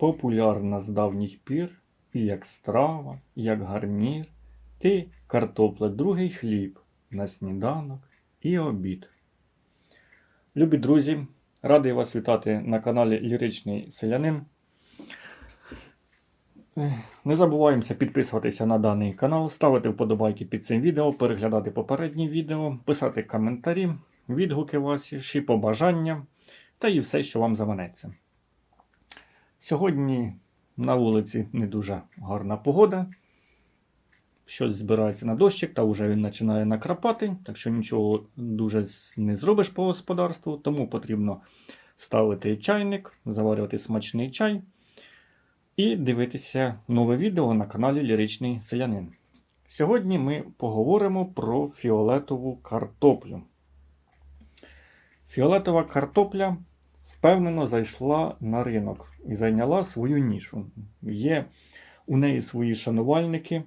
популярна з давніх пір, і як страва, і як гарнір, ти картопля, другий хліб на сніданок і обід. Любі друзі, радий вас вітати на каналі Ліричний Селянин. Не забуваємося підписуватися на даний канал, ставити вподобайки під цим відео, переглядати попередні відео, писати коментарі, відгуки ваші, побажання та і все, що вам заманеться. Сьогодні на вулиці не дуже гарна погода. Щось збирається на дощик, та вже він починає накрапати, так що нічого дуже не зробиш по господарству, тому потрібно ставити чайник, заварювати смачний чай і дивитися нове відео на каналі Ліричний Селянин. Сьогодні ми поговоримо про фіолетову картоплю. Фіолетова картопля впевнено зайшла на ринок і зайняла свою нішу. Є у неї свої шанувальники,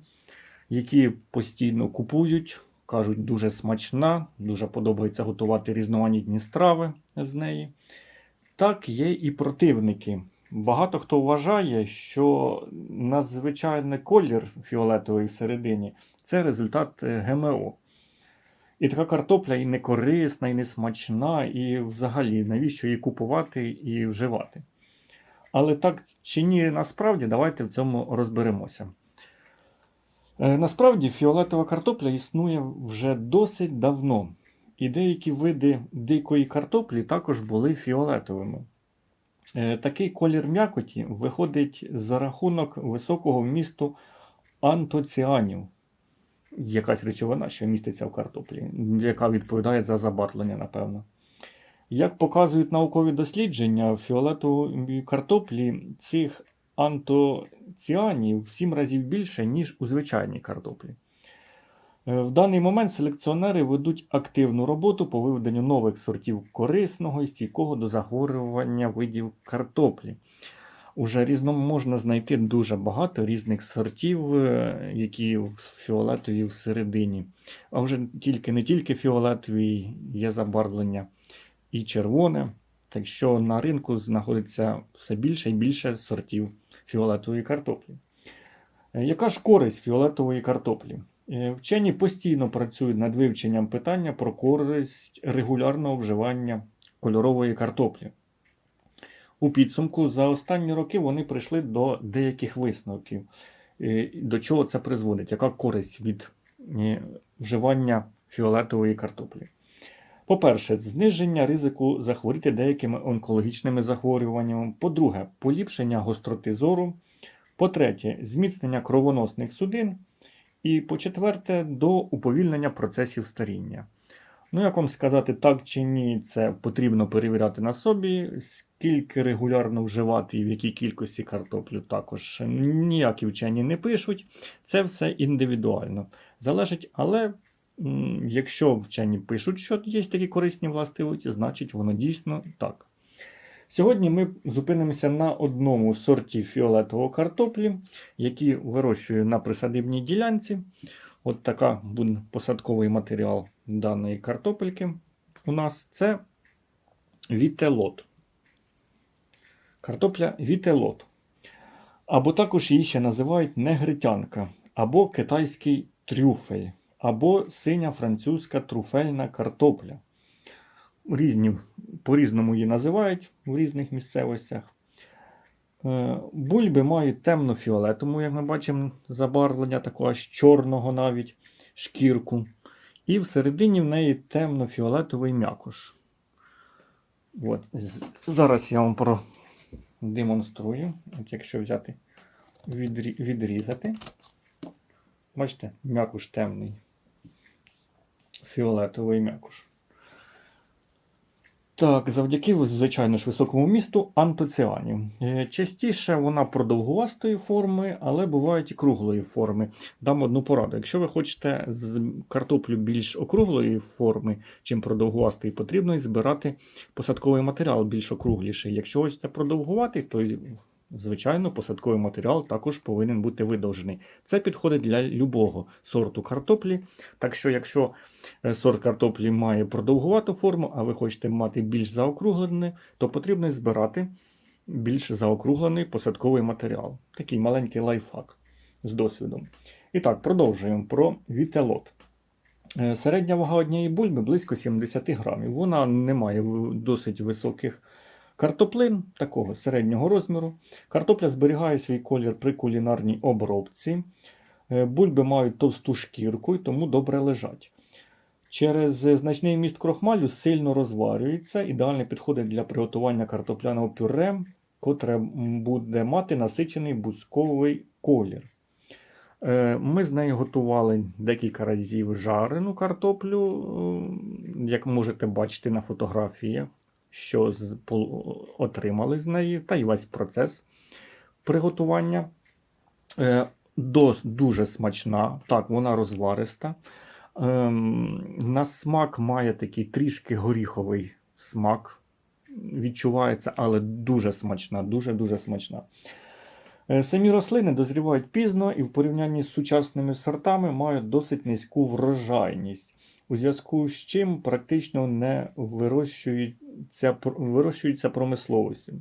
які постійно купують, кажуть, дуже смачна, дуже подобається готувати різноманітні страви з неї. Так, є і противники. Багато хто вважає, що надзвичайний колір фіолетовий всередині це результат е, ГМО. І така картопля і не корисна, і не смачна, і взагалі навіщо її купувати і вживати. Але так чи ні, насправді, давайте в цьому розберемося. Е, Насправді фіолетова картопля існує вже досить давно, і деякі види дикої картоплі також були фіолетовими. Е, Такий колір м'якоті виходить за рахунок високого вмісту антоціанів якась речовина, що міститься в картоплі, яка відповідає за забарвлення, напевно. Як показують наукові дослідження, в фіолетовій картоплі цих антоціанів в 7 разів більше, ніж у звичайній картоплі. Е, В даний момент селекціонери ведуть активну роботу по виведенню нових сортів корисного і стійкого до захворювання видів картоплі. Уже різно можна знайти дуже багато різних сортів, е, які в фіолетові всередині. А вже тільки не тільки фіолетові є забарвлення і червоне. Так що на ринку знаходиться все більше і більше сортів фіолетової картоплі. Е, Яка ж користь фіолетової картоплі? Е, Вчені постійно працюють над вивченням питання про користь регулярного вживання кольорової картоплі. У підсумку за останні роки вони прийшли до деяких висновків. До чого це призводить? Яка користь від е, вживання фіолетової картоплі? По-перше, зниження ризику захворіти деякими онкологічними захворюваннями. По-друге, поліпшення гостроти зору. По-третє, зміцнення кровоносних судин. І по-четверте, до уповільнення процесів старіння. Ну, як вам сказати, так чи ні, це потрібно перевіряти на собі, скільки регулярно вживати і в якій кількості картоплю також ніякі вчені не пишуть. Це все індивідуально залежить, але якщо вчені пишуть, що є такі корисні властивості, значить воно дійсно так. Сьогодні ми зупинимося на одному сорті фіолетового картоплі, який вирощую на присадибній ділянці. От така буде посадковий матеріал даної картопельки у нас це вітелот. Картопля вітелот. Або також її ще називають негритянка, або китайський трюфель, або синя французька труфельна картопля. Різні, по-різному її називають в різних місцевостях. Е, Бульби мають темно-фіолетову, як ми бачимо, забарвлення такого аж чорного навіть шкірку. І всередині в неї темно-фіолетовий м'якош. От. Зараз я вам продемонструю. От якщо взяти, відрі- відрізати. Бачите, м'якуш темний. Фіолетовий м'якуш. Так, завдяки, звичайно ж, високому місту антоціанів. Е, Частіше вона продовгувастої форми, але бувають і круглої форми. Дам одну пораду. Якщо ви хочете з картоплю більш округлої форми, чим продовгувастої, потрібно збирати посадковий матеріал більш округліший. Якщо хочете продовгувати, то звичайно посадковий матеріал також повинен бути видовжений. Це підходить для любого сорту картоплі. Так що, якщо е, сорт картоплі має продовгувату форму, а ви хочете мати більш заокруглене, то потрібно збирати більш заокруглений посадковий матеріал. Такий маленький лайфхак з досвідом. І так, продовжуємо про вітелот. Е, Середня вага однієї бульби близько 70 грамів. Вона не має досить високих картоплин такого середнього розміру. Картопля зберігає свій колір при кулінарній обробці. Е, Бульби мають товсту шкірку і тому добре лежать. Через значний міст крохмалю сильно розварюється, ідеально підходить для приготування картопляного пюре, котре буде мати насичений бусковий колір. Е, Ми з нею готували декілька разів жарену картоплю, як можете бачити на фотографіях, що отримали з неї, та й весь процес приготування. Е, дуже смачна, так, вона розвариста. Ем, на смак має такий трішки горіховий смак. Відчувається, але дуже смачна, дуже-дуже смачна. Е, Самі рослини дозрівають пізно і в порівнянні з сучасними сортами мають досить низьку врожайність, у зв'язку з чим практично не вирощуються, пр- вирощуються промисловістю,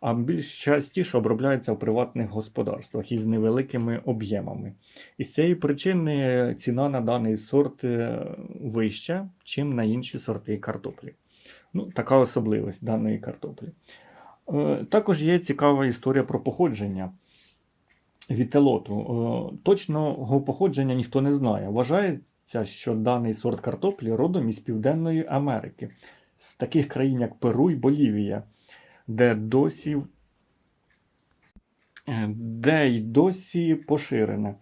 а більш частіше обробляються в приватних господарствах із невеликими об'ємами. І з цієї причини ціна на даний сорт е, вища, чим на інші сорти картоплі. Ну, така особливість даної картоплі. Е, Також є цікава історія про походження вітелоту. Е, Точного походження ніхто не знає. Вважається, що даний сорт картоплі родом із Південної Америки, з таких країн, як Перу і Болівія, де досі, е, де й досі поширене.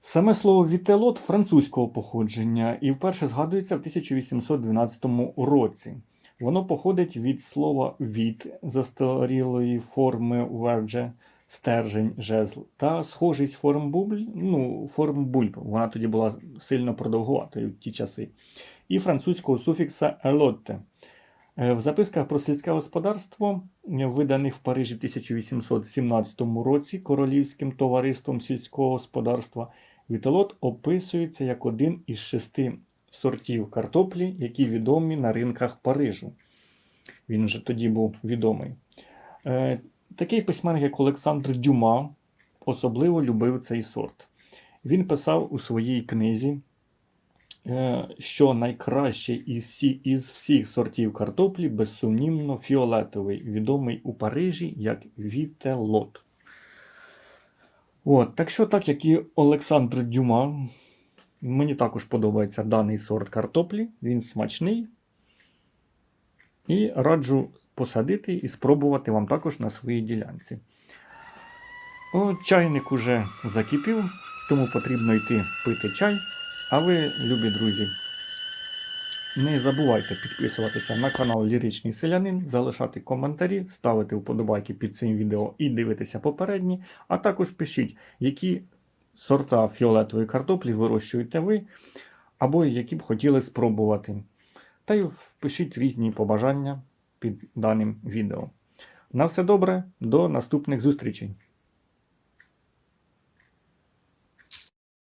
Саме слово вітелот французького походження і вперше згадується в 1812 році. Воно походить від слова від застарілої форми вердже, стержень, жезл та схожий з форм бубль, ну, форм бульб. Вона тоді була сильно продовгуватою в ті часи. І французького суфікса елотте. Е, В записках про сільське господарство, е, виданих в Парижі в 1817 році Королівським товариством сільського господарства, вітелот описується як один із шести сортів картоплі, які відомі на ринках Парижу. Він вже тоді був відомий. Е, Такий письменник, як Олександр Дюма, особливо любив цей сорт. Він писав у своїй книзі, що найкраще із, із всіх сортів картоплі безсумнівно фіолетовий, відомий у Парижі як вітелот. От, так що, так як і Олександр Дюма, мені також подобається даний сорт картоплі, він смачний. І раджу посадити і спробувати вам також на своїй ділянці. О, чайник уже закипів, тому потрібно йти пити чай. А ви, любі друзі, не забувайте підписуватися на канал Ліричний Селянин, залишати коментарі, ставити вподобайки під цим відео і дивитися попередні, а також пишіть, які сорта фіолетової картоплі вирощуєте ви, або які б хотіли спробувати. Та й впишіть різні побажання під даним відео. На все добре, до наступних зустрічей!